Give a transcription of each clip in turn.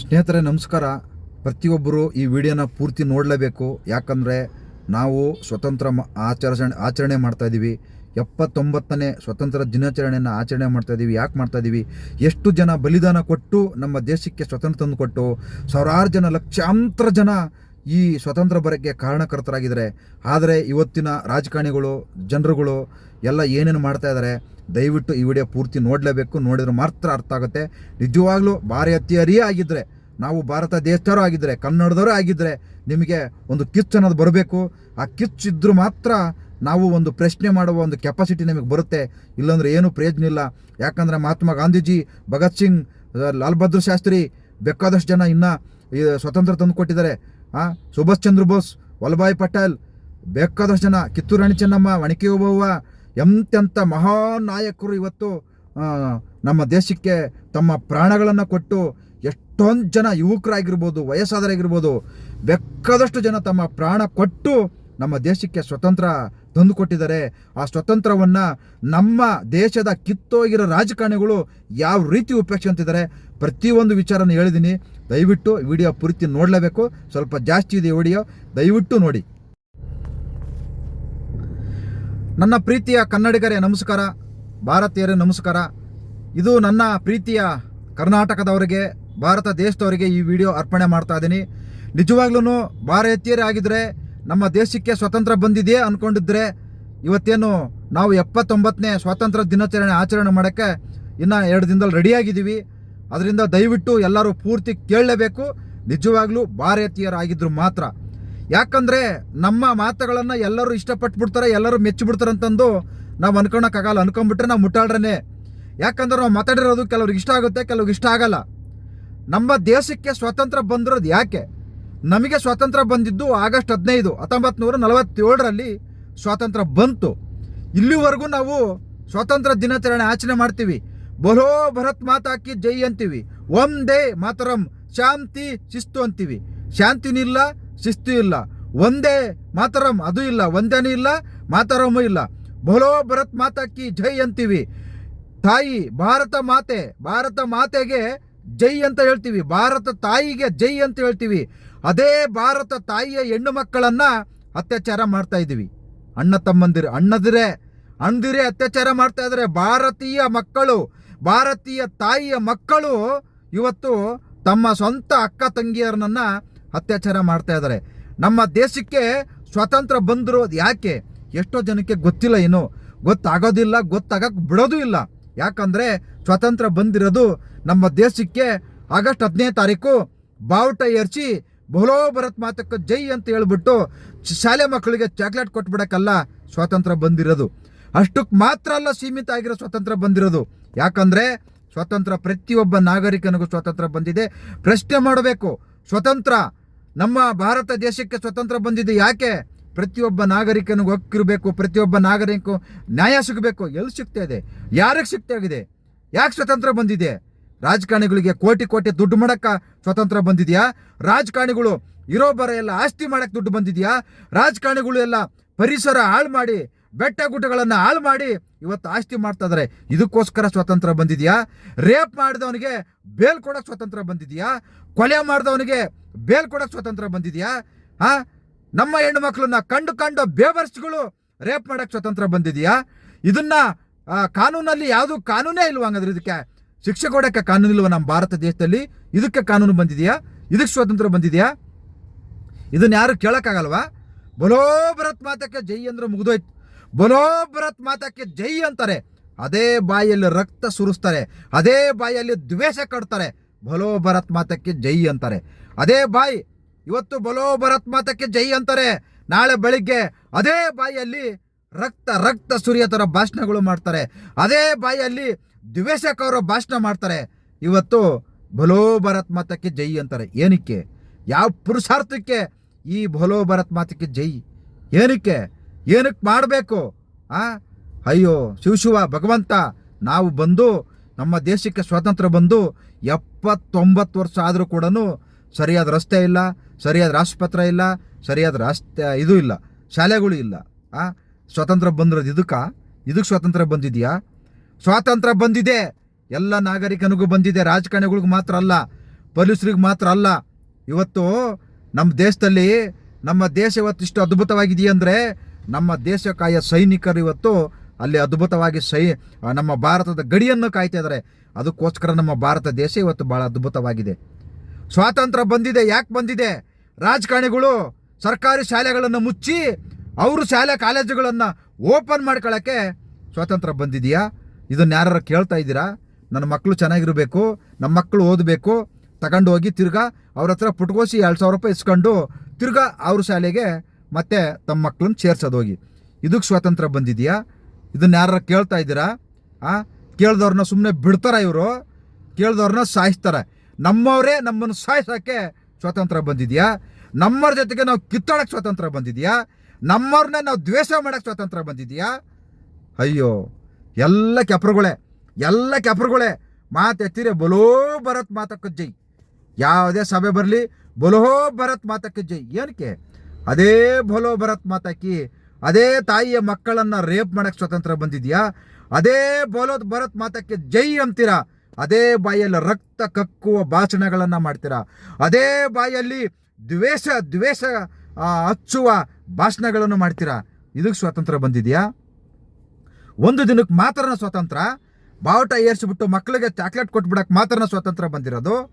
ಸ್ನೇಹಿತರೆ, ನಮಸ್ಕಾರ. ಪ್ರತಿಯೊಬ್ಬರು ಈ ವಿಡಿಯೋನ ಪೂರ್ತಿ ನೋಡಲೇಬೇಕು. ಯಾಕಂದರೆ ನಾವು ಸ್ವತಂತ್ರ ಆಚರಣೆ ಆಚರಣೆ ಮಾಡ್ತಾಯಿದ್ದೀವಿ ಎಪ್ಪತ್ತೊಂಬತ್ತನೇ ಸ್ವತಂತ್ರ ದಿನಾಚರಣೆಯನ್ನು ಆಚರಣೆ ಮಾಡ್ತಾಯಿದ್ದೀವಿ ಯಾಕೆ ಮಾಡ್ತಾಯಿದ್ದೀವಿ ಎಷ್ಟು ಜನ ಬಲಿದಾನ ಕೊಟ್ಟು ನಮ್ಮ ದೇಶಕ್ಕೆ ಸ್ವತಂತ್ರ ತಂದು ಕೊಟ್ಟು, ಸಾವಿರಾರು ಜನ, ಲಕ್ಷಾಂತರ ಜನ ಈ ಸ್ವತಂತ್ರ ಬರೋಕ್ಕೆ ಕಾರಣಕರ್ತರಾಗಿದ್ದಾರೆ. ಆದರೆ ಇವತ್ತಿನ ರಾಜಕಾರಣಿಗಳು, ಜನರುಗಳು ಎಲ್ಲ ಏನೇನು ಮಾಡ್ತಾ ಇದ್ದಾರೆ? ದಯವಿಟ್ಟು ಈ ವಿಡಿಯೋ ಪೂರ್ತಿ ನೋಡಲೇಬೇಕು. ನೋಡಿದ್ರೆ ಮಾತ್ರ ಅರ್ಥ ಆಗುತ್ತೆ. ನಿಜವಾಗ್ಲೂ ಭಾರತೀಯರೇ ಆಗಿದ್ದರೆ ನಾವು ಭಾರತ ದೇಶದವರು ಆಗಿದ್ದರೆ ಕನ್ನಡದವರು ಆಗಿದ್ದರೆ ನಿಮಗೆ ಒಂದು ಕಿಚ್ಚು ಅನ್ನೋದು ಬರಬೇಕು. ಆ ಕಿಚ್ಚಿದ್ರು ಮಾತ್ರ ನಾವು ಒಂದು ಪ್ರಶ್ನೆ ಮಾಡುವ ಒಂದು ಕೆಪಾಸಿಟಿ ನಮಗೆ ಬರುತ್ತೆ. ಇಲ್ಲಾಂದರೆ ಏನೂ ಪ್ರಯೋಜನ ಇಲ್ಲ. ಯಾಕಂದರೆ ಮಹಾತ್ಮ ಗಾಂಧೀಜಿ, ಭಗತ್ ಸಿಂಗ್ ಲಾಲ್ ಬಹದ್ದೂರ್ ಶಾಸ್ತ್ರಿ ಬೇಕಾದಷ್ಟು ಜನ ಇನ್ನೂ ಸ್ವತಂತ್ರ ತಂದು ಕೊಟ್ಟಿದ್ದಾರೆ. ಹಾಂ ಸುಭಾಷ್ ಚಂದ್ರ ಬೋಸ್, ವಲ್ಲಭಾಯ್ ಪಟೇಲ್ ಬೇಕಾದಷ್ಟು ಜನ ಕಿತ್ತೂರು ರಾಣಿ ಚೆನ್ನಮ್ಮ ಒಣಕೆ ಓಬವ್ವ ಎಂತೆಂಥ ಮಹಾನ್ ನಾಯಕರು ಇವತ್ತು ನಮ್ಮ ದೇಶಕ್ಕೆ ತಮ್ಮ ಪ್ರಾಣಗಳನ್ನು ಕೊಟ್ಟು ಎಷ್ಟೊಂದು ಜನ ಯುವಕರಾಗಿರ್ಬೋದು ವಯಸ್ಸಾದರಾಗಿರ್ಬೋದು ಬೇಕಾದಷ್ಟು ಜನ ತಮ್ಮ ಪ್ರಾಣ ಕೊಟ್ಟು ನಮ್ಮ ದೇಶಕ್ಕೆ ಸ್ವತಂತ್ರ ತಂದು ಕೊಟ್ಟಿದ್ದಾರೆ. ಆ ಸ್ವತಂತ್ರವನ್ನು ನಮ್ಮ ದೇಶದ ಕಿತ್ತೋಗಿರೋ ರಾಜಕಾರಣಿಗಳು ಯಾವ ರೀತಿ ಉಪೇಕ್ಷಿಸ್ತಿದ್ದಾರೆ ಪ್ರತಿಯೊಂದು ವಿಚಾರನ ಹೇಳಿದ್ದೀನಿ. ದಯವಿಟ್ಟು ವಿಡಿಯೋ ಪೂರ್ತಿ ನೋಡಲೇಬೇಕು. ಸ್ವಲ್ಪ ಜಾಸ್ತಿ ಇದೆ ವಿಡಿಯೋ. ದಯವಿಟ್ಟು ನೋಡಿ. ನನ್ನ ಪ್ರೀತಿಯ ಕನ್ನಡಿಗರೇ, ನಮಸ್ಕಾರ. ಭಾರತೀಯರೇ, ನಮಸ್ಕಾರ. ಇದು ನನ್ನ ಪ್ರೀತಿಯ ಕರ್ನಾಟಕದವರಿಗೆ, ಭಾರತ ದೇಶದವರಿಗೆ ಈ ವಿಡಿಯೋ ಅರ್ಪಣೆ ಮಾಡ್ತಾ ಇದ್ದೀನಿ. ನಿಜವಾಗ್ಲೂ ಭಾರತೀಯರೇ ಆಗಿದ್ರೆ, ನಮ್ಮ ದೇಶಕ್ಕೆ ಸ್ವತಂತ್ರ ಬಂದಿದೆಯೇ ಅಂದ್ಕೊಂಡಿದ್ರೆ ಇವತ್ತೇನು ನಾವು ಎಪ್ಪತ್ತೊಂಬತ್ತನೇ ಸ್ವಾತಂತ್ರ್ಯ ದಿನಾಚರಣೆ ಆಚರಣೆ ಮಾಡೋಕ್ಕೆ ಇನ್ನು ಎರಡು ದಿನದಲ್ಲಿ ರೆಡಿಯಾಗಿದ್ದೀವಿ ಅದರಿಂದ ದಯವಿಟ್ಟು ಎಲ್ಲರೂ ಪೂರ್ತಿ ಕೇಳಲೇಬೇಕು. ನಿಜವಾಗ್ಲೂ ಭಾರತೀಯರಾಗಿದ್ದರು ಮಾತ್ರ. ಯಾಕಂದ್ರೆ ನಮ್ಮ ಮಾತುಗಳನ್ನು ಎಲ್ಲರೂ ಇಷ್ಟಪಟ್ಬಿಡ್ತಾರೆ, ಎಲ್ಲರೂ ಮೆಚ್ಚಿಬಿಡ್ತಾರೆ ಅಂತಂದು ನಾವು ಅನ್ಕೊಳಕ್ಕಾಗಲ್ಲ, ಅನ್ಕೊಂಡ್ಬಿಟ್ರೆ ನಾವು ಮುಟ್ಟಾಳ್ರೇ ಯಾಕಂದ್ರೆ ನಾವು ಮಾತಾಡಿರೋದು ಕೆಲವ್ರಿಗೆ ಇಷ್ಟ ಆಗುತ್ತೆ, ಕೆಲವ್ರಿಗೆ ಇಷ್ಟ ಆಗಲ್ಲ. ನಮ್ಮ ದೇಶಕ್ಕೆ ಸ್ವಾತಂತ್ರ್ಯ ಬಂದಿರೋದು ಯಾಕೆ? ನಮಗೆ ಸ್ವಾತಂತ್ರ್ಯ ಬಂದಿದ್ದು ಆಗಸ್ಟ್ ಹದಿನೈದು ಹತ್ತೊಂಬತ್ತು ನೂರ ನಲವತ್ತೇಳರಲ್ಲಿ ಸ್ವಾತಂತ್ರ್ಯ ಬಂತು. ಇಲ್ಲಿವರೆಗೂ ನಾವು ಸ್ವಾತಂತ್ರ್ಯ ದಿನಾಚರಣೆ ಆಚರಣೆ ಮಾಡ್ತೀವಿ. ಬಲೋ ಭರತ್ ಮಾತಾಕಿ ಜೈ ಅಂತೀವಿ. ಒಂದೇ ಮಾತರಂ. ಶಾಂತಿ ಶಿಸ್ತು ಅಂತೀವಿ. ಶಾಂತಿನೂ ಇಲ್ಲ ಶಿಸ್ತು ಇಲ್ಲ. ಒಂದೇ ಮಾತರಂ ಅದು ಇಲ್ಲ ಒಂದೇನೂ ಇಲ್ಲ ಮಾತರಮೂ ಇಲ್ಲ. ಬೋಲೋ ಭರತ್ ಮಾತಾಕಿ ಜೈ ಅಂತೀವಿ. ತಾಯಿ, ಭಾರತ ಮಾತೆ, ಭಾರತ ಮಾತೆಗೆ ಜೈ ಅಂತ ಹೇಳ್ತೀವಿ. ಭಾರತ ತಾಯಿಗೆ ಜೈ ಅಂತ ಹೇಳ್ತೀವಿ. ಅದೇ ಭಾರತ ತಾಯಿಯ ಹೆಣ್ಣು ಮಕ್ಕಳನ್ನ ಅತ್ಯಾಚಾರ ಮಾಡ್ತಾ ಇದ್ದೀವಿ. ಅಣ್ಣ ತಮ್ಮಂದಿರು, ಅಣ್ಣದಿರೇ ಅಣ್ಣದಿರೇ ಅತ್ಯಾಚಾರ ಮಾಡ್ತಾ ಇದ್ದಾರೆ. ಭಾರತೀಯ ಮಕ್ಕಳು, ಭಾರತೀಯ ತಾಯಿಯ ಮಕ್ಕಳು ಇವತ್ತು ತಮ್ಮ ಸ್ವಂತ ಅಕ್ಕ ತಂಗಿಯರನ್ನ ಅತ್ಯಾಚಾರ ಮಾಡ್ತಾ ಇದ್ದಾರೆ. ನಮ್ಮ ದೇಶಕ್ಕೆ ಸ್ವಾತಂತ್ರ್ಯ ಬಂದಿರೋದು ಯಾಕೆ? ಎಷ್ಟೋ ಜನಕ್ಕೆ ಗೊತ್ತಿಲ್ಲ ಏನು? ಗೊತ್ತಾಗೋದಿಲ್ಲ ಗೊತ್ತಾಗಕ್ಕೆ ಬಿಡೋದು ಇಲ್ಲ. ಯಾಕಂದ್ರೆ ಸ್ವಾತಂತ್ರ್ಯ ಬಂದಿರೋದು ನಮ್ಮ ದೇಶಕ್ಕೆ ಆಗಸ್ಟ್ ಹದಿನೈದು ತಾರೀಕು ಬಾವುಟ ಏರ್ಸಿ ಬೋಲೋ ಭರತ್ ಮಾತಕ್ಕೆ ಜೈ ಅಂತ ಹೇಳ್ಬಿಟ್ಟು ಶಾಲೆ ಮಕ್ಕಳಿಗೆ ಚಾಕ್ಲೇಟ್ ಕೊಟ್ಬಿಡಕ್ಕಲ್ಲ ಸ್ವಾತಂತ್ರ್ಯ ಬಂದಿರೋದು. ಅಷ್ಟಕ್ಕೆ ಮಾತ್ರ ಅಲ್ಲ ಸೀಮಿತ ಆಗಿರೋ ಸ್ವಾತಂತ್ರ್ಯ ಬಂದಿರೋದು. ಯಾಕಂದ್ರೆ ಸ್ವಾತಂತ್ರ್ಯ ಪ್ರತಿಯೊಬ್ಬ ನಾಗರಿಕನಿಗೂ ಸ್ವಾತಂತ್ರ್ಯ ಬಂದಿದೆ. ಪ್ರಶ್ನೆ ಮಾಡಬೇಕು. ಸ್ವತಂತ್ರ ನಮ್ಮ ಭಾರತ ದೇಶಕ್ಕೆ ಸ್ವತಂತ್ರ ಬಂದಿದೆ ಯಾಕೆ? ಪ್ರತಿಯೊಬ್ಬ ನಾಗರಿಕನಿಗೂ ಹಕ್ಕಿರಬೇಕು ಪ್ರತಿಯೊಬ್ಬ ನಾಗರಿಕೂ ನ್ಯಾಯ ಸಿಗಬೇಕು, ಎಲ್ಲಿ ಸಿಗ್ತಾ ಇದೆ? ಯಾರಿಗೆ ಸಿಗ್ತಾ ಯಾಕೆ ಸ್ವತಂತ್ರ ಬಂದಿದೆ? ರಾಜಕಾರಣಿಗಳಿಗೆ ಕೋಟಿ ಕೋಟಿ ದುಡ್ಡು ಮಾಡಕ್ಕ ಸ್ವತಂತ್ರ ಬಂದಿದೆಯಾ? ರಾಜಕಾರಣಿಗಳು ಇರೋ ಬರ ಎಲ್ಲ ಆಸ್ತಿ ಮಾಡಕ್ಕೆ ದುಡ್ಡು ಬಂದಿದೆಯಾ? ರಾಜಕಾರಣಿಗಳು ಎಲ್ಲ ಪರಿಸರ ಹಾಳು ಮಾಡಿ, ಬೆಟ್ಟ ಗುಡ್ಡಗಳನ್ನು ಹಾಳು ಮಾಡಿ ಇವತ್ತು ಆಸ್ತಿ ಮಾಡ್ತಾ ಇದ್ದಾರೆ ಇದಕ್ಕೋಸ್ಕರ ಸ್ವತಂತ್ರ ಬಂದಿದೆಯಾ? ರೇಪ್ ಮಾಡಿದವನಿಗೆ ಬೇಲ್ ಕೊಡೋಕ್ಕೆ ಸ್ವತಂತ್ರ ಬಂದಿದೆಯಾ? ಕೊಲೆ ಮಾಡಿದವನಿಗೆ ಬೇಲ್ ಕೊಡಕ್ಕೆ ಸ್ವತಂತ್ರ ಬಂದಿದೆಯಾ? ಹಾ ನಮ್ಮ ಹೆಣ್ಣು ಮಕ್ಕಳನ್ನ ಕಂಡು ಕಂಡು ಬೇವರ್ಸ್ಗಳು ರೇಪ್ ಮಾಡಕ್ಕೆ ಸ್ವತಂತ್ರ ಬಂದಿದೆಯಾ? ಇದನ್ನ ಕಾನೂನಲ್ಲಿ ಯಾವುದು ಕಾನೂನೇ ಇಲ್ವಾ ಹಂಗಂದ್ರೆ ಇದಕ್ಕೆ? ಶಿಕ್ಷೆ ಕೊಡಕ್ಕೆ ಕಾನೂನು ಇಲ್ವಾ ನಮ್ಮ ಭಾರತ ದೇಶದಲ್ಲಿ? ಇದಕ್ಕೆ ಕಾನೂನು ಬಂದಿದೆಯಾ? ಇದಕ್ಕೆ ಸ್ವಾತಂತ್ರ್ಯ ಬಂದಿದೆಯಾ? ಇದನ್ನ ಯಾರು ಕೇಳೋಕ್ಕಾಗಲ್ವಾ? ಬಲೋ ಭರತ್ ಮಾತಕ್ಕೆ ಜೈ ಅಂದ್ರೆ ಮುಗಿದೋಯ್ತು. ಬಲೋ ಭರತ್ ಮಾತಕ್ಕೆ ಜೈ ಅಂತಾರೆ. ಅದೇ ಬಾಯಲ್ಲಿ ರಕ್ತ ಸುರಿಸ್ತಾರೆ. ಅದೇ ಬಾಯಲ್ಲಿ ದ್ವೇಷ ಕಟ್ತಾರೆ. ಬಲೋ ಭರತ್ ಮಾತಕ್ಕೆ ಜೈ ಅಂತಾರೆ. ಅದೇ ಬಾಯಿ, ಇವತ್ತು ಬಲೋ ಭರತ್ ಮಾತಕ್ಕೆ ಜೈ ಅಂತಾರೆ. ನಾಳೆ ಬೆಳಿಗ್ಗೆ ಅದೇ ಬಾಯಿಯಲ್ಲಿ ರಕ್ತ ರಕ್ತ ಸುರಿಯ ಥರ ಭಾಷಣಗಳು ಮಾಡ್ತಾರೆ. ಅದೇ ಬಾಯಲ್ಲಿ ದ್ವೇಷಕವರ ಭಾಷಣ ಮಾಡ್ತಾರೆ. ಇವತ್ತು ಬಲೋ ಭರತ್ ಮಾತಕ್ಕೆ ಜೈ ಅಂತಾರೆ. ಏನಕ್ಕೆ? ಯಾವ ಪುರುಷಾರ್ಥಕ್ಕೆ ಈ ಬಲೋ ಭರತ್ ಮಾತಕ್ಕೆ ಜೈ? ಏನಕ್ಕೆ? ಏನಕ್ಕೆ ಮಾಡಬೇಕು? ಆ? ಅಯ್ಯೋ ಶಿವಶಿವ ಭಗವಂತ, ನಾವು ಬಂದು ನಮ್ಮ ದೇಶಕ್ಕೆ ಸ್ವಾತಂತ್ರ್ಯ ಬಂದು ಎಪ್ಪತ್ತೊಂಬತ್ತು ವರ್ಷ ಆದರೂ ಕೂಡ ಸರಿಯಾದ ರಸ್ತೆ ಇಲ್ಲ, ಸರಿಯಾದ ಆಸ್ಪತ್ರೆ ಇಲ್ಲ, ಸರಿಯಾದ ರಸ್ತೆ, ಇದು ಇಲ್ಲ, ಶಾಲೆಗಳು ಇಲ್ಲ, ಆ? ಸ್ವಾತಂತ್ರ್ಯ ಬಂದಿರೋದು ಇದಕ್ಕ? ಇದಕ್ಕೆ ಸ್ವಾತಂತ್ರ್ಯ ಬಂದಿದೆಯಾ? ಸ್ವಾತಂತ್ರ್ಯ ಬಂದಿದೆ. ಎಲ್ಲ ನಾಗರಿಕನಿಗೂ ಬಂದಿದೆ. ರಾಜಕಾರಣಿಗಳಿಗೆ ಮಾತ್ರ ಅಲ್ಲ, ಪೊಲೀಸರಿಗೆ ಮಾತ್ರ ಅಲ್ಲ. ಇವತ್ತು ನಮ್ಮ ದೇಶದಲ್ಲಿ, ನಮ್ಮ ದೇಶ ಇವತ್ತು ಇಷ್ಟು ಅದ್ಭುತವಾಗಿದೆಯಂದರೆ ನಮ್ಮ ದೇಶ ಕಾಯ ಸೈನಿಕರು ಇವತ್ತು ಅಲ್ಲಿ ಅದ್ಭುತವಾಗಿ ಸೈ ನಮ್ಮ ಭಾರತದ ಗಡಿಯನ್ನು ಕಾಯ್ತಾ ಇದ್ದಾರೆ. ಅದಕ್ಕೋಸ್ಕರ ನಮ್ಮ ಭಾರತ ದೇಶ ಇವತ್ತು ಭಾಳ ಅದ್ಭುತವಾಗಿದೆ. ಸ್ವಾತಂತ್ರ್ಯ ಬಂದಿದೆ, ಯಾಕೆ ಬಂದಿದೆ? ರಾಜಕಾರಣಿಗಳು ಸರ್ಕಾರಿ ಶಾಲೆಗಳನ್ನು ಮುಚ್ಚಿ ಅವರು ಶಾಲೆ ಕಾಲೇಜುಗಳನ್ನು ಓಪನ್ ಮಾಡ್ಕೊಳ್ಳೋಕ್ಕೆ ಸ್ವಾತಂತ್ರ್ಯ ಬಂದಿದೆಯಾ? ಇದನ್ನು ಯಾರು ಕೇಳ್ತಾ ಇದ್ದೀರಾ? ನನ್ನ ಮಕ್ಕಳು ಚೆನ್ನಾಗಿರಬೇಕು ನಮ್ಮ ಮಕ್ಕಳು ಓದಬೇಕು ತಗೊಂಡು ಹೋಗಿ ತಿರ್ಗಾ ಅವ್ರ ಹತ್ರ ಪುಟ್ಕೋಸಿ ಎರಡು ಸಾವಿರ ರೂಪಾಯಿ ಇಸ್ಕೊಂಡು ತಿರ್ಗಾ ಅವ್ರ ಶಾಲೆಗೆ ಮತ್ತೆ ತಮ್ಮ ಮಕ್ಕಳನ್ನ ಸೇರ್ಸೋದು ಹೋಗಿ. ಇದಕ್ಕೆ ಸ್ವಾತಂತ್ರ್ಯ ಬಂದಿದೆಯಾ? ಇದನ್ನು ಯಾರು ಕೇಳ್ತಾ ಇದ್ದೀರಾ? ಆ, ಕೇಳ್ದವ್ರನ್ನ ಸುಮ್ಮನೆ ಬಿಡ್ತಾರ ಇವರು, ಕೇಳ್ದವ್ರನ್ನ ಸಾಯಿಸ್ತಾರೆ. ನಮ್ಮವರೇ ನಮ್ಮನ್ನು ಸಾಯಿಸೋಕ್ಕೆ ಸ್ವಾತಂತ್ರ್ಯ ಬಂದಿದೆಯಾ? ನಮ್ಮವ್ರ ಜೊತೆಗೆ ನಾವು ಕಿತ್ತಾಡೋಕ್ಕೆ ಸ್ವಾತಂತ್ರ್ಯ ಬಂದಿದೆಯಾ? ನಮ್ಮವ್ರನ್ನ ನಾವು ದ್ವೇಷ ಮಾಡೋಕ್ಕೆ ಸ್ವಾತಂತ್ರ್ಯ ಬಂದಿದೆಯಾ? ಅಯ್ಯೋ, ಎಲ್ಲ ಕೆಪ್ರುಗಳೇ ಎಲ್ಲ ಕೆಪ್ರುಗಳೇ, ಮಾತು ಎತ್ತಿರೆ ಬಲೋ ಭರತ್ ಮಾತಕ್ಕ ಜೈ. ಯಾವುದೇ ಸಭೆ ಬರಲಿ, ಬಲೋ ಭರತ್ ಮಾತಕ್ಕ ಜೈ. ಏನಕ್ಕೆ? ಅದೇ ಬಲೋ ಭರತ್ ಮಾತಾಕಿ ಅದೇ ತಾಯಿಯ ಮಕ್ಕಳನ್ನು ರೇಪ್ ಮಾಡೋಕ್ಕೆ ಸ್ವಾತಂತ್ರ್ಯ ಬಂದಿದೆಯಾ? ಅದೇ ಬಲೋದ್ ಭರತ್ ಮಾತಕ್ಕೆ ಜೈ ಅಂತೀರಾ? ಅದೇ ಬಾಯಲ್ಲಿ ರಕ್ತ ಕಕ್ಕುವ ಭಾಷಣಗಳನ್ನು ಮಾಡ್ತೀರಾ? ಅದೇ ಬಾಯಲ್ಲಿ ದ್ವೇಷ ದ್ವೇಷ ಹಚ್ಚುವ ಭಾಷಣಗಳನ್ನು ಮಾಡ್ತೀರಾ? ಇದಕ್ಕೆ ಸ್ವಾತಂತ್ರ್ಯ ಬಂದಿದೆಯಾ? ಒಂದು ದಿನಕ್ಕೆ ಮಾತ್ರ ಸ್ವಾತಂತ್ರ್ಯ ಬಾವುಟ ಏರಿಸಿಬಿಟ್ಟು ಮಕ್ಕಳಿಗೆ ಚಾಕ್ಲೇಟ್ ಕೊಟ್ಬಿಡಕ್ಕೆ ಮಾತ್ರ ಸ್ವಾತಂತ್ರ್ಯ ಬಂದಿರೋದು?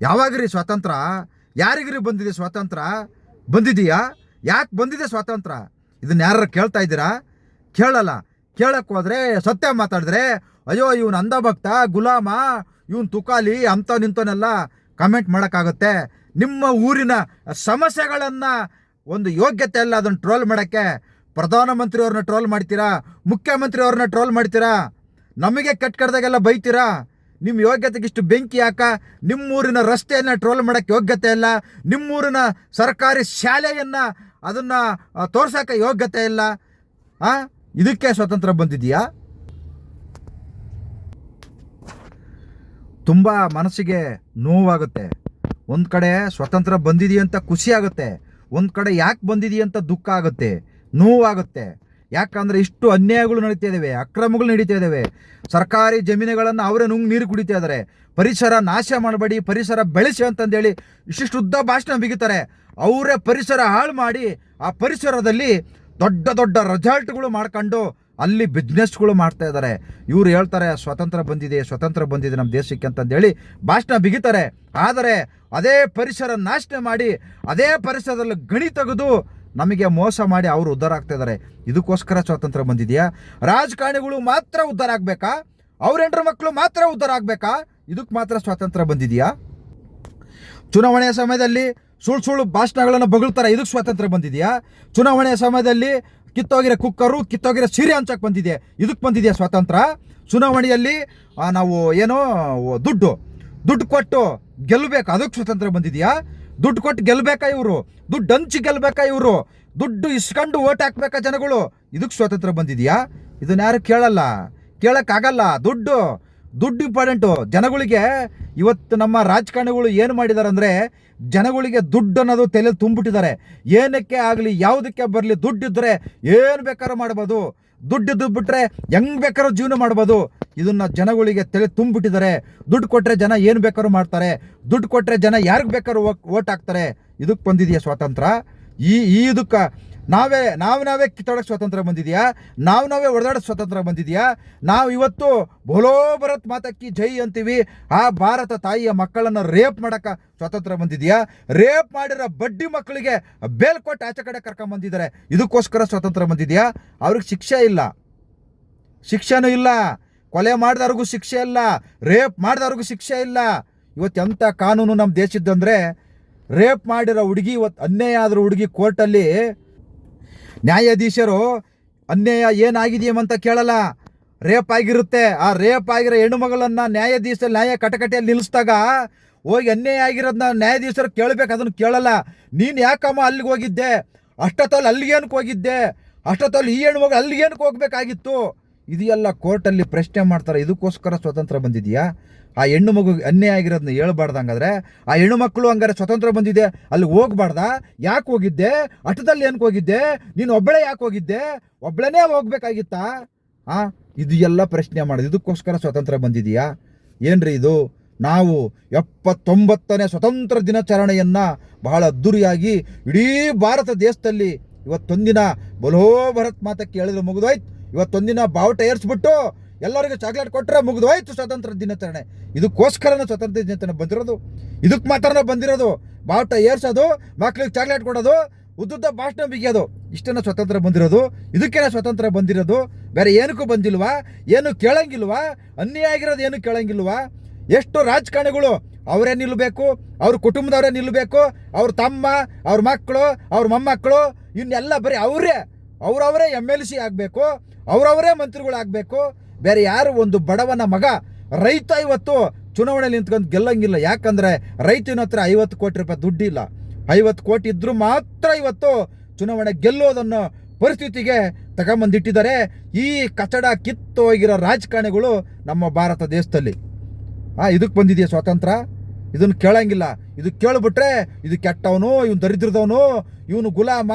ಯಾವಾಗ್ರಿ ಸ್ವಾತಂತ್ರ್ಯ? ಯಾರಿಗ್ರಿ ಬಂದಿದೆ ಸ್ವಾತಂತ್ರ್ಯ? ಬಂದಿದೆಯಾ? ಯಾಕೆ ಬಂದಿದೆ ಸ್ವಾತಂತ್ರ್ಯ? ಇದನ್ನ ಯಾರು ಕೇಳ್ತಾ ಇದ್ದೀರಾ? ಕೇಳಲ್ಲ. ಕೇಳಕ್ಕೆ ಹೋದ್ರೆ, ಸತ್ಯ ಮಾತಾಡಿದ್ರೆ ಅಯ್ಯೋ, ಇವನು ಅಂಧಭಕ್ತ, ಗುಲಾಮ, ಇವನು ತುಕಾಲಿ ಅಂತ ನಿಂತೋನೆಲ್ಲ ಕಮೆಂಟ್ ಮಾಡೋಕ್ಕಾಗುತ್ತೆ. ನಿಮ್ಮ ಊರಿನ ಸಮಸ್ಯೆಗಳನ್ನು ಒಂದು ಯೋಗ್ಯತೆ ಅಲ್ಲ, ಅದನ್ನು ಟ್ರೋಲ್ ಮಾಡೋಕ್ಕೆ ಪ್ರಧಾನಮಂತ್ರಿ ಅವ್ರನ್ನ ಟ್ರೋಲ್ ಮಾಡ್ತೀರಾ? ಮುಖ್ಯಮಂತ್ರಿ ಅವ್ರನ್ನ ಟ್ರೋಲ್ ಮಾಡ್ತೀರಾ? ನಮಗೆ ಕೆಟ್ಟ ಕಡ್ದಾಗೆಲ್ಲ ಬೈತೀರಾ? ನಿಮ್ಮ ಯೋಗ್ಯತೆಗೆ ಇಷ್ಟು ಬೆಂಕಿ ಯಾಕ ನಿಮ್ಮೂರಿನ ರಸ್ತೆಯನ್ನು ಟ್ರೋಲ್ ಮಾಡೋಕ್ಕೆ ಯೋಗ್ಯತೆ ಇಲ್ಲ ನಿಮ್ಮೂರಿನ ಸರ್ಕಾರಿ ಶಾಲೆಯನ್ನು ಅದನ್ನು ತೋರ್ಸೋಕ್ಕೆ ಯೋಗ್ಯತೆ ಇಲ್ಲ. ಆ, ಇದಕ್ಕೆ ಸ್ವತಂತ್ರ ಬಂದಿದೆಯಾ? ತುಂಬ ಮನಸ್ಸಿಗೆ ನೋವಾಗುತ್ತೆ. ಒಂದು ಕಡೆ ಸ್ವತಂತ್ರ ಬಂದಿದೆಯಂತ ಖುಷಿ ಆಗುತ್ತೆ. ಒಂದು ಕಡೆ ಯಾಕೆ ಬಂದಿದೆಯಂತ ದುಃಖ ಆಗುತ್ತೆ. ನೋವಾಗುತ್ತೆ. ಯಾಕಂದರೆ ಇಷ್ಟು ಅನ್ಯಾಯಗಳು ನಡೀತಾ ಇದ್ದಾವೆ ಅಕ್ರಮಗಳು ನಡೀತಾ ಇದ್ದಾವೆ ಸರ್ಕಾರಿ ಜಮೀನುಗಳನ್ನು ಅವರೇ ನುಂಗ್ ನೀರು ಕುಡಿತಾ ಇದ್ದಾರೆ ಪರಿಸರ ನಾಶ ಮಾಡಬೇಡಿ, ಪರಿಸರ ಬೆಳೆಸಿ ಅಂತಂದೇಳಿ ಇಷ್ಟಿಷ್ಟು ಉದ್ದ ಭಾಷಣ ಬಿಗಿತಾರೆ. ಅವರೇ ಪರಿಸರ ಹಾಳು ಮಾಡಿ ಆ ಪರಿಸರದಲ್ಲಿ ದೊಡ್ಡ ದೊಡ್ಡ ರೆಸಾರ್ಟ್ಗಳು ಮಾಡ್ಕೊಂಡು ಅಲ್ಲಿ ಬಿಸ್ನೆಸ್ಗಳು ಮಾಡ್ತಾ ಇದ್ದಾರೆ. ಇವ್ರು ಹೇಳ್ತಾರೆ ಸ್ವತಂತ್ರ ಬಂದಿದೆ ಸ್ವತಂತ್ರ ಬಂದಿದೆ ನಮ್ಮ ದೇಶಕ್ಕೆ ಅಂತಂದೇಳಿ ಭಾಷಣ ಬಿಗಿತಾರೆ. ಆದರೆ ಅದೇ ಪರಿಸರ ನಾಶನ ಮಾಡಿ, ಅದೇ ಪರಿಸರದಲ್ಲಿ ಗಣಿ ತೆಗೆದು ನಮಗೆ ಮೋಸ ಮಾಡಿ ಅವರು ಉದ್ಧಾರ ಆಗ್ತಾ ಇದ್ದಾರೆ. ಇದಕ್ಕೋಸ್ಕರ ಸ್ವಾತಂತ್ರ್ಯ ಬಂದಿದೆಯಾ? ರಾಜಕಾರಣಿಗಳು ಮಾತ್ರ ಉದ್ಧಾರ ಆಗಬೇಕಾ? ಅವ್ರ ಹೆಂಡ್ರ ಮಕ್ಕಳು ಮಾತ್ರ ಉದ್ಧಾರ ಆಗಬೇಕಾ? ಇದಕ್ಕೆ ಮಾತ್ರ ಸ್ವಾತಂತ್ರ್ಯ ಬಂದಿದೆಯಾ? ಚುನಾವಣೆಯ ಸಮಯದಲ್ಲಿ ಸುಳ್ಳು ಸುಳ್ಳು ಭಾಷಣಗಳನ್ನು ಬಗಳ್ತಾರೆ. ಇದಕ್ಕೆ ಸ್ವಾತಂತ್ರ್ಯ ಬಂದಿದೆಯಾ? ಚುನಾವಣೆಯ ಸಮಯದಲ್ಲಿ ಕಿತ್ತೋಗಿರೋ ಕುಕ್ಕರು, ಕಿತ್ತೋಗಿರೋ ಸೀರೆ ಹಂಚಕ್ಕೆ ಬಂದಿದೆ. ಇದಕ್ಕೆ ಬಂದಿದೆಯಾ ಸ್ವಾತಂತ್ರ್ಯ ಚುನಾವಣೆಯಲ್ಲಿ ನಾವು ಏನೋ ದುಡ್ಡು. ದುಡ್ಡು ಕೊಟ್ಟು ಗೆಲ್ಲಬೇಕು ಅದಕ್ಕೆ ಸ್ವಾತಂತ್ರ್ಯ ಬಂದಿದೆಯಾ? ದುಡ್ಡು ಕೊಟ್ಟು ಗೆಲ್ಲಬೇಕಾ ಇವರು? ದುಡ್ಡು ಹಂಚಿ ಗೆಲ್ಲಬೇಕಾ ಇವರು? ದುಡ್ಡು ಇಸ್ಕೊಂಡು ಓಟ್ ಹಾಕ್ಬೇಕಾ ಜನಗಳು? ಇದಕ್ಕೆ ಸ್ವಾತಂತ್ರ್ಯ ಬಂದಿದೆಯಾ? ಇದನ್ನ ಯಾರು ಕೇಳಲ್ಲ. ಕೇಳೋಕ್ಕಾಗಲ್ಲ. ದುಡ್ಡು ದುಡ್ಡು ಇಂಪಾರ್ಟೆಂಟು ಜನಗಳಿಗೆ ಇವತ್ತು ನಮ್ಮ ರಾಜಕಾರಣಿಗಳು ಏನು ಮಾಡಿದ್ದಾರೆ ಅಂದರೆ ಜನಗಳಿಗೆ ದುಡ್ಡು ಅನ್ನೋದು ತಲೆಯಲ್ಲಿ ತುಂಬಿಟ್ಟಿದ್ದಾರೆ ಏನಕ್ಕೆ ಆಗಲಿ, ಯಾವುದಕ್ಕೆ ಬರಲಿ ದುಡ್ಡಿದ್ದರೆ ಏನು ಬೇಕಾದ್ರೂ ಮಾಡ್ಬೋದು. ದುಡ್ಡಿದ್ದು ಬಿಟ್ಟರೆ ಹೆಂಗ್ ಬೇಕಾದ್ರೂ ಜೀವನ ಮಾಡ್ಬೋದು. ಇದನ್ನ ಜನಗಳಿಗೆ ತಲೆ ತುಂಬಿಟ್ಟಿದ್ದಾರೆ ದುಡ್ಡು ಕೊಟ್ಟರೆ ಜನ ಏನು ಬೇಕಾದ್ರೂ ಮಾಡ್ತಾರೆ. ದುಡ್ಡು ಕೊಟ್ಟರೆ ಜನ ಯಾರಿಗೆ ಬೇಕಾದ್ರೂ ಓಟ್ ಹಾಕ್ತಾರೆ. ಇದಕ್ಕೆ ಬಂದಿದೆಯಾ ಸ್ವಾತಂತ್ರ್ಯ? ಈ ಈ ಇದಕ್ಕೆ ನಾವೇ, ನಾವು ನಾವೇ ಕಿತ್ತಾಡೋಕೆ ಸ್ವಾತಂತ್ರ್ಯ ಬಂದಿದೆಯಾ? ನಾವು ನಾವೇ ಹೊಡೆದಾಡೋ ಸ್ವಾತಂತ್ರ್ಯ ಬಂದಿದೆಯಾ? ನಾವು ಇವತ್ತು ಬೋಲೋ ಭರತ್ ಮಾತಕ್ಕಿ ಜೈ ಅಂತೀವಿ. ಆ ಭಾರತ ತಾಯಿಯ ಮಕ್ಕಳನ್ನು ರೇಪ್ ಮಾಡಕ್ಕೆ ಸ್ವಾತಂತ್ರ್ಯ ಬಂದಿದೆಯಾ? ರೇಪ್ ಮಾಡಿರೋ ಬಡ್ಡಿ ಮಕ್ಕಳಿಗೆ ಬೇಲ್ ಕೊಟ್ಟು ಆಚೆ ಕಡೆ ಕರ್ಕೊಂಡ್ ಬಂದಿದ್ದಾರೆ. ಇದಕ್ಕೋಸ್ಕರ ಸ್ವಾತಂತ್ರ್ಯ ಬಂದಿದೆಯಾ? ಅವ್ರಿಗೆ ಶಿಕ್ಷೆ ಇಲ್ಲ. ಶಿಕ್ಷೆನೂ ಇಲ್ಲ. ಕೊಲೆ ಮಾಡಿದವ್ರಿಗೂ ಶಿಕ್ಷೆ ಇಲ್ಲ. ರೇಪ್ ಮಾಡಿದವ್ರಿಗೂ ಶಿಕ್ಷೆ ಇಲ್ಲ. ಇವತ್ತು ಎಂಥ ಕಾನೂನು ನಮ್ಮ ದೇಶದ್ದಂದರೆ ರೇಪ್ ಮಾಡಿರೋ ಹುಡುಗಿ ಇವತ್ತು ಅನ್ಯಾಯ ಆದರೂ ಹುಡುಗಿ ಕೋರ್ಟಲ್ಲಿ ನ್ಯಾಯಾಧೀಶರು, ಅನ್ಯಾಯ ಏನಾಗಿದೆಯಂತ ಕೇಳಲ್ಲ. ರೇಪ್ ಆಗಿರುತ್ತೆ. ಆ ರೇಪ್ ಆಗಿರೋ ಹೆಣ್ಣು ಮಗಳನ್ನು ನ್ಯಾಯಾಧೀಶ ನ್ಯಾಯ ಕಟಕಟೆಯಲ್ಲಿ ನಿಲ್ಲಿಸಿದಾಗ ಹೋಗಿ ಅನ್ಯಾಯ ಆಗಿರೋದನ್ನ ನ್ಯಾಯಾಧೀಶರು ಕೇಳಬೇಕು, ಅದನ್ನು ಕೇಳಲ್ಲ. ನೀನು ಯಾಕಮ್ಮ ಅಲ್ಲಿಗೆ ಹೋಗಿದ್ದೆ? ಅಷ್ಟೊತ್ತಲ್ಲಿ ಅಲ್ಲಿಗೇನಕ್ಕೆ ಹೋಗಿದ್ದೆ? ಅಷ್ಟೊತ್ತಲ್ಲಿ ಈ ಹೆಣ್ಣು ಮಗಳು ಅಲ್ಲಿಗೆ ಹೋಗಬೇಕಾಗಿತ್ತು ಹೋಗ್ಬೇಕಾಗಿತ್ತು? ಇದೆಲ್ಲ ಕೋರ್ಟಲ್ಲಿ ಪ್ರಶ್ನೆ ಮಾಡ್ತಾರೆ. ಇದಕ್ಕೋಸ್ಕರ ಸ್ವತಂತ್ರ ಬಂದಿದೆಯಾ ಆ ಹೆಣ್ಣು ಮಗು ಅನ್ಯಾಯ ಆಗಿರೋದನ್ನ ಹೇಳ್ಬಾರ್ದು ಹಂಗಾದ್ರೆ ಆ ಹೆಣ್ಣು ಮಕ್ಕಳು ಹಂಗಾರೆ ಸ್ವತಂತ್ರ ಬಂದಿದೆ ಅಲ್ಲಿ ಹೋಗ್ಬಾರ್ದ? ಯಾಕೆ ಹೋಗಿದ್ದೆ? ಅಟದಲ್ಲಿ ಏನಕ್ಕೆ ಹೋಗಿದ್ದೆ? ನೀನು ಒಬ್ಬಳೇ ಯಾಕೆ ಹೋಗಿದ್ದೆ? ಒಬ್ಬಳೇ ಹೋಗ್ಬೇಕಾಗಿತ್ತಾ? ಆ, ಇದು ಎಲ್ಲ ಪ್ರಶ್ನೆ ಮಾಡೋದು. ಇದಕ್ಕೋಸ್ಕರ ಸ್ವತಂತ್ರ ಬಂದಿದೆಯಾ? ಏನ್ರಿ ಇದು? ನಾವು ಎಪ್ಪತ್ತೊಂಬತ್ತನೇ ಸ್ವತಂತ್ರ ದಿನಾಚರಣೆಯನ್ನು ಬಹಳ ಅದ್ದೂರಿಯಾಗಿ ಇಡೀ ಭಾರತ ದೇಶದಲ್ಲಿ ಇವತ್ತೊಂದಿನ ಬಲೋ ಭರತ್ ಮಾತಕ್ಕೆ ಹೇಳಿದ್ರೆ ಮುಗಿದೋಯ್ತು. ಇವತ್ತೊಂದಿನ ಬಾವುಟ ಏರ್ಸ್ಬಿಟ್ಟು ಎಲ್ಲರಿಗೂ ಚಾಕ್ಲೇಟ್ ಕೊಟ್ಟರೆ ಮುಗಿದೋಯ್ತು ಸ್ವಾತಂತ್ರ್ಯ ದಿನಾಚರಣೆ. ಇದಕ್ಕೋಸ್ಕರನೇ ಸ್ವಾತಂತ್ರ್ಯ ದಿನಾಚರಣೆ ಬಂದಿರೋದು. ಇದಕ್ಕೆ ಮಾತ್ರ ಬಂದಿರೋದು. ಬಾವುಟ ಏರ್ಸೋದು, ಮಕ್ಳಿಗೆ ಚಾಕ್ಲೇಟ್ ಕೊಡೋದು, ಉದ್ದುದ್ದ ಭಾಷಣ ಬಿಗಿಯೋದು ಇಷ್ಟನ್ನ ಸ್ವತಂತ್ರ ಬಂದಿರೋದು. ಇದಕ್ಕೇನ ಸ್ವತಂತ್ರ ಬಂದಿರೋದು. ಬೇರೆ ಏನಕ್ಕೂ ಬಂದಿಲ್ವಾ? ಏನು ಕೇಳಂಗಿಲ್ವಾ? ಅನ್ಯಾಯ ಆಗಿರೋದು ಏನು ಕೇಳಂಗಿಲ್ವಾ? ಎಷ್ಟು ರಾಜಕಾರಣಿಗಳು ಅವರೇ ನಿಲ್ಲಬೇಕು ಅವ್ರ ಕುಟುಂಬದವರೇ ನಿಲ್ಲಬೇಕು ಅವ್ರ ತಮ್ಮ, ಅವ್ರ ಮಕ್ಕಳು, ಅವ್ರ ಮೊಮ್ಮಕ್ಕಳು, ಇನ್ನೆಲ್ಲ ಬರೀ ಅವರೇ. ಅವ್ರವರೇ ಎಂ ಎಲ್ ಸಿ ಆಗಬೇಕು, ಅವ್ರವರೇ ಮಂತ್ರಿಗಳಾಗಬೇಕು. ಬೇರೆ ಯಾರು ಒಂದು ಬಡವನ ಮಗ, ರೈತ ಇವತ್ತು ಚುನಾವಣೆಯಲ್ಲಿ ನಿಂತ್ಕೊಂಡು ಗೆಲ್ಲಂಗಿಲ್ಲ. ಯಾಕಂದ್ರೆ ರೈತನ ಹತ್ರ ಐವತ್ತು ಕೋಟಿ ರೂಪಾಯಿ ದುಡ್ಡಿಲ್ಲ. ಐವತ್ತು ಕೋಟಿ ಇದ್ದರೂ ಮಾತ್ರ ಇವತ್ತು ಚುನಾವಣೆ ಗೆಲ್ಲೋದನ್ನು ಪರಿಸ್ಥಿತಿಗೆ ತಗೊಂಬಂದಿಟ್ಟಿದ್ದಾರೆ. ಈ ಕಚಡ ಕಿತ್ತು ಹೋಗಿರೋ ರಾಜಕಾರಣಿಗಳು ನಮ್ಮ ಭಾರತ ದೇಶದಲ್ಲಿ. ಆ, ಇದಕ್ಕೆ ಬಂದಿದೆಯಾ ಸ್ವಾತಂತ್ರ್ಯ? ಇದನ್ನು ಕೇಳಂಗಿಲ್ಲ. ಇದು ಕೇಳಿಬಿಟ್ರೆ ಇದು ಕೆಟ್ಟವನು, ಇವನು ದರಿದ್ರದವನು, ಇವನು ಗುಲಾಮ,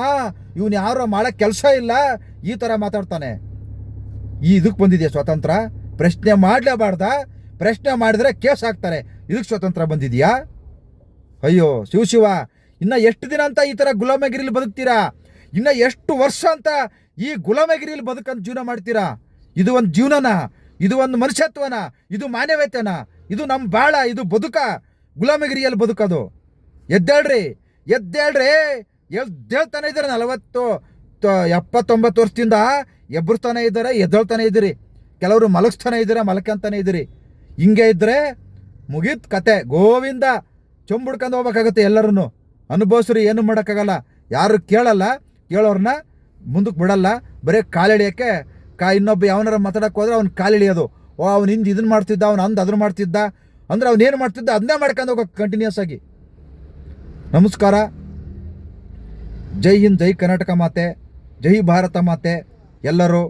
ಇವನು ಯಾರೋ ಮಾಡೋ ಕೆಲಸ ಇಲ್ಲ. ಈ ಥರ ಮಾತಾಡ್ತಾನೆ. ಈ ಇದಕ್ಕೆ ಬಂದಿದೆಯಾ ಸ್ವಾತಂತ್ರ್ಯ ಪ್ರಶ್ನೆ ಮಾಡಲೇಬಾರ್ದ? ಪ್ರಶ್ನೆ ಮಾಡಿದ್ರೆ ಕೇಸ್ ಹಾಕ್ತಾರೆ. ಇದಕ್ಕೆ ಸ್ವಾತಂತ್ರ್ಯ ಬಂದಿದೆಯಾ? ಅಯ್ಯೋ, ಶಿವ ಶಿವ, ಇನ್ನು ಎಷ್ಟು ದಿನ ಅಂತ ಈ ಥರ ಗುಲಾಮಗಿರಿಲಿ ಬದುಕ್ತೀರಾ? ಇನ್ನು ಎಷ್ಟು ವರ್ಷ ಅಂತ ಈ ಗುಲಾಮಗಿರಿಲಿ ಬದುಕಂತ ಜೀವನ ಮಾಡ್ತೀರಾ? ಇದು ಒಂದು ಜೀವನನ? ಇದು ಒಂದು ಮನುಷ್ಯತ್ವನ? ಇದು ಮಾನವೀಯತೆನ? ಇದು ನಮ್ಮ ಬಾಳ, ಇದು ಬದುಕ? ಗುಲಾಮಗಿರಿಯಲ್ಲಿ ಬದುಕೋದು. ಎದ್ದೇಳ್ರಿ ಎದ್ದೇಳ್ರಿ. ಎದ್ದೇಳ್ತಾನೆ ಇದ್ದಾರೆ ನಲವತ್ತು ಎಪ್ಪತ್ತೊಂಬತ್ತು ವರ್ಷದಿಂದ ಎಬ್ಬರ್ತಾನೆ ಇದ್ದಾರೆ, ಎದ್ದೇಳ್ತಾನೆ ಇದ್ದೀರಿ? ಕೆಲವರು ಮಲಗಿಸ್ತಾನೆ ಇದ್ದೀರ ಮಲಕಂತಾನೆ ಇದ್ದೀರಿ? ಹಿಂಗೆ ಇದ್ದರೆ ಮುಗೀತ್ ಕತೆ. ಗೋವಿಂದ ಚೊಂಬುಡ್ಕೊಂಡು ಹೋಗ್ಬೇಕಾಗತ್ತೆ ಎಲ್ಲರೂ ಅನುಭವಿಸ್ರಿ, ಏನು ಮಾಡೋಕ್ಕಾಗಲ್ಲ. ಯಾರು ಕೇಳಲ್ಲ ಕೇಳೋರನ್ನ ಮುಂದಕ್ಕೆ ಬಿಡಲ್ಲ. ಬರೀ ಕಾಲಿಡಿಯೋಕ್ಕೆ ಕಾ ಇನ್ನೊಬ್ಬ ಯಾವನಾರ ಮಾತಾಡಕ್ಕೆ ಹೋದ್ರೆ ಅವ್ನು ಕಾಲಿಳಿಯೋದು. ಓ, ಅವ್ನು ಹಿಂದೆ ಇದನ್ನು ಮಾಡ್ತಿದ್ದ, ಅವ್ನು ಅಂದು ಅದನ್ನು ಮಾಡ್ತಿದ್ದ. ಅಂದ್ರೆ ಏನು ಮಾಡ್ತಿದ್ದ ಅದನ್ನೇ ಮಾಡ್ಕೊಂಡು ಹೋಗೋ ಕಂಟಿನ್ಯೂಸ್ ಆಗಿ. ನಮಸ್ಕಾರ. ಜೈ ಹಿಂದ್, ಜೈ ಕರ್ನಾಟಕ ಮಾತೆ, ಜೈ ಭಾರತ ಮಾತೆ. ಎಲ್ಲರೂ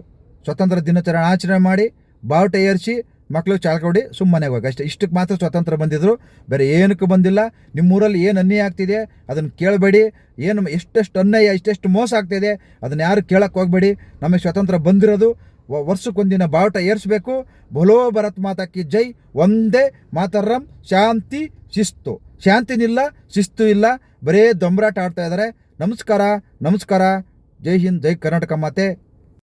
ಸ್ವತಂತ್ರ ದಿನಾಚರಣೆ ಆಚರಣೆ ಮಾಡಿ ಬಾವುಟ ಏರಿಸಿ ಮಕ್ಕಳು ಚಾಲ್ಕೊಡಿ ಸುಮ್ಮನೆ ಹೋಗಿ ಅಷ್ಟೇ, ಇಷ್ಟಕ್ಕೆ ಮಾತ್ರ ಸ್ವತಂತ್ರ ಬಂದಿದ್ರು. ಬೇರೆ ಏನಕ್ಕೂ ಬಂದಿಲ್ಲ. ನಿಮ್ಮೂರಲ್ಲಿ ಏನು ಅನ್ಯಾಯ ಆಗ್ತಿದೆ ಅದನ್ನು ಕೇಳಬೇಡಿ. ಏನು ಎಷ್ಟೆಷ್ಟು ಅನ್ಯಾಯ, ಎಷ್ಟೆಷ್ಟು ಮೋಸ ಆಗ್ತಿದೆ ಅದನ್ನು ಯಾರು ಕೇಳಕ್ಕೆ ಹೋಗಬೇಡಿ. ನಮಗೆ ಸ್ವತಂತ್ರ ಬಂದಿರೋದು ವರ್ಷಕ್ಕೊಂದಿನ ಬಾವುಟ ಏರಿಸಬೇಕು. ಬಲೋ ಭರತ್ ಮಾತಾಕಿ ಜೈ. ಒಂದೇ ಮಾತರಂ. ಶಾಂತಿ, ಶಿಸ್ತು. ಶಾಂತಿನಿಲ್ಲ, ಶಿಸ್ತು ಇಲ್ಲ. ಬರೇ ದೊಂಬರಾಟ ಆಡ್ತಾ ಇದ್ದಾರೆ. ನಮಸ್ಕಾರ ನಮಸ್ಕಾರ. ಜೈ ಹಿಂದ್, ಜೈ ಕರ್ನಾಟಕ ಮಾತೆ.